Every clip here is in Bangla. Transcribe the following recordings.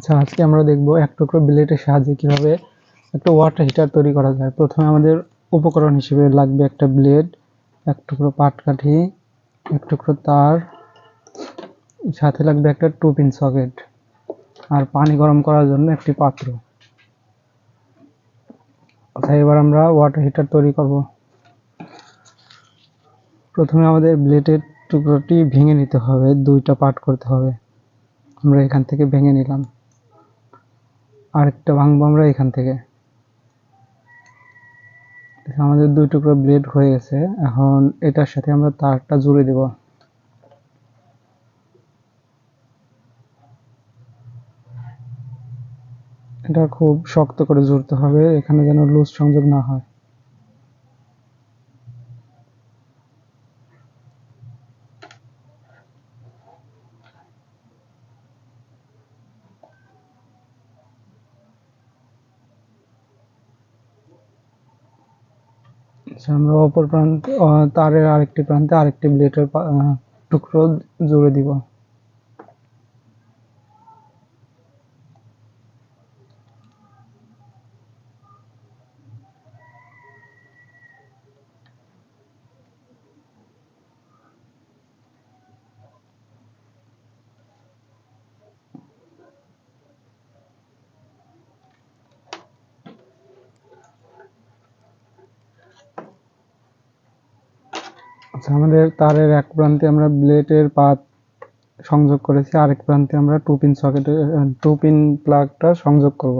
আচ্ছা আজকে আমরা দেখব এক টুকরো ব্লেডের সাহায্যে কীভাবে একটা ওয়াটার হিটার তৈরি করা যায়। প্রথমে আমাদের উপকরণ হিসেবে লাগবে একটা ব্লেড এক টুকরো পাটকাঠি, এক টুকরো তার, সাথে লাগবে একটা টু পিন সকেট আর পানি গরম করার জন্য একটি পাত্র। আচ্ছা এবার আমরা ওয়াটার হিটার তৈরি করব। প্রথমে আমাদের ব্লেডের টুকরোটি ভেঙে নিতে হবে, দুইটা পার্ট করতে হবে। আমরা এখান থেকে ভেঙে নিলাম। আরেকটা ভাঙবো আমরা এখান থেকে। আমাদের দুই টুকরো ব্লেড হয়ে গেছে। এখন এটার সাথে আমরা তারটা জুড়ে দেব। এটা খুব শক্ত করে জুড়তে হবে, এখানে যেন লুজ সংযোগ না হয়। আচ্ছা আমরা অপর প্রান্তে তারের আরেকটি প্রান্তে আরেকটি ব্লেডের টুকরো জুড়ে দিব। আচ্ছা আমাদের তারের এক প্রান্তে আমরা ব্লেডের পাত সংযোগ করেছি, আরেক প্রান্তে আমরা টু পিন সকেটের টু পিন প্লাগটা সংযোগ করব।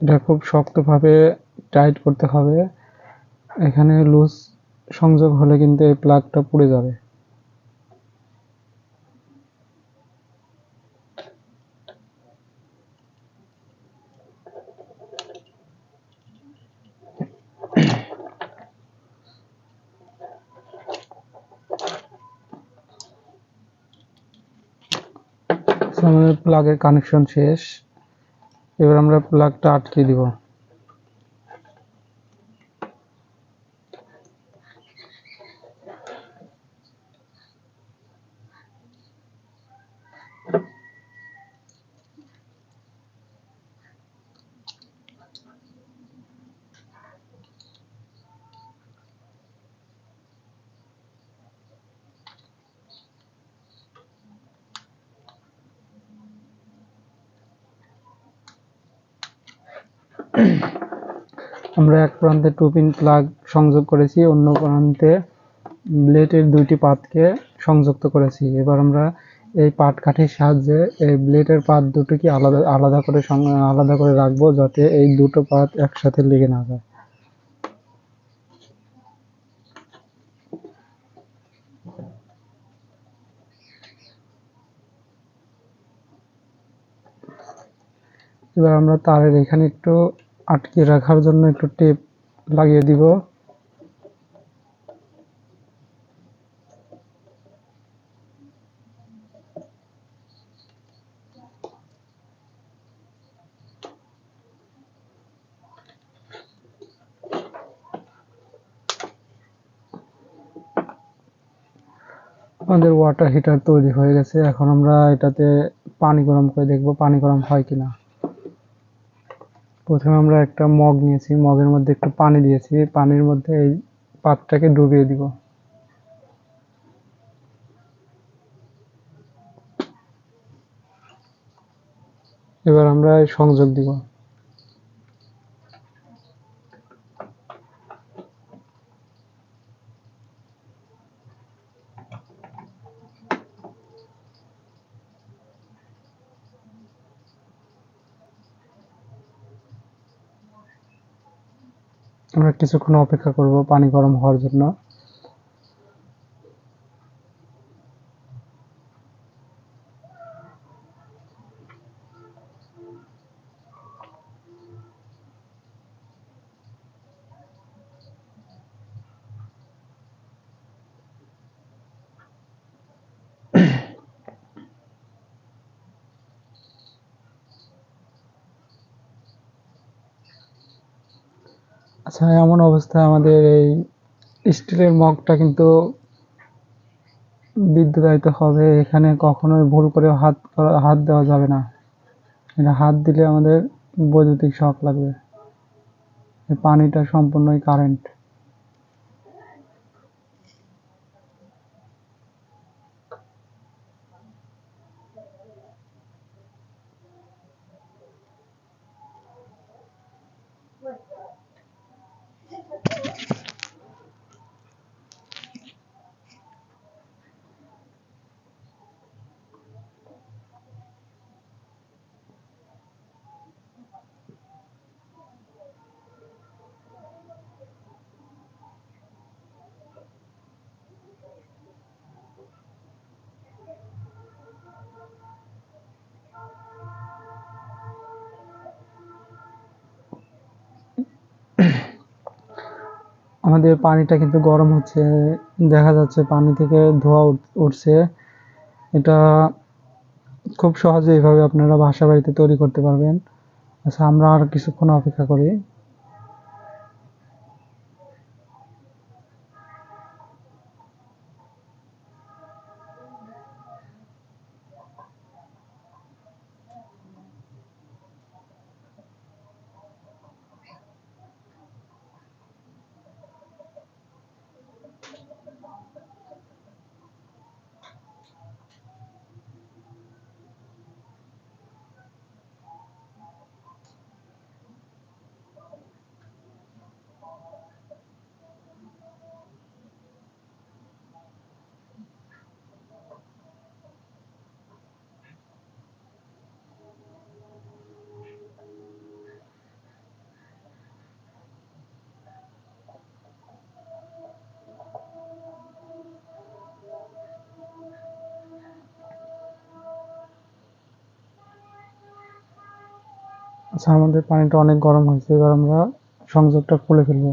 এটা খুব শক্তভাবে টাইট করতে হবে। এখানে লুজ সংযোগ হলে কিন্তু এই প্লাগটা পুড়ে যাবে। আমাদের প্লাগের কানেকশন শেষ। এবার আমরা প্লাগটা আটকে দিব। আমরা এক প্রান্তে টু পিন প্লাগ সংযোগ করেছি, অন্য প্রান্তে ব্লেডের দুইটি পাতকে সংযুক্ত করেছি। এবার আমরা এই পাট কাঠির সাহায্যে এই ব্লেডের পাত দুটোকে আলাদা আলাদা করে আলাদা করে রাখব যাতে এই দুটো পাত একসাথে লেগে না যায়। এবার আমরা তারের এখানে একটু আটকে রাখার জন্য একটু টেপ লাগিয়ে দিব। আমাদের ওয়াটার হিটার তৈরি হয়ে গেছে। এখন আমরা এটাতে পানি গরম করে দেখব পানি গরম হয় কিনা। প্রথমে আমরা একটা মগ নিয়েছি, মগের মধ্যে একটু পানি দিয়েছি, পানির মধ্যে এই পাতটাকে ডুবিয়ে দিব। এবার আমরা সংযোগ দিব। আমরা কিছুক্ষণ অপেক্ষা করব পানি গরম হওয়ার জন্য। আচ্ছা এমন অবস্থায় আমাদের এই স্টিলের মগটা কিন্তু বিদ্যুতায়িত হবে। এখানে কখনোই ভুল করে হাত হাত দেওয়া যাবে না। এটা হাত দিলে আমাদের বৈদ্যুতিক শক লাগবে। পানিটা সম্পূর্ণই কারেন্ট আমাদের পানিটা কিন্তু গরম হচ্ছে, দেখা যাচ্ছে পানি থেকে ধোঁয়া উঠ- উঠছে। এটা খুব সহজে এইভাবে আপনারা বাসা বাড়িতে তৈরি করতে পারবেন। আচ্ছা আমরা আর কিছুক্ষণ অপেক্ষা করি। আচ্ছা আমাদের পানিটা অনেক গরম হয়েছে এবার আমরা সংযোগটা খুলে ফেলব।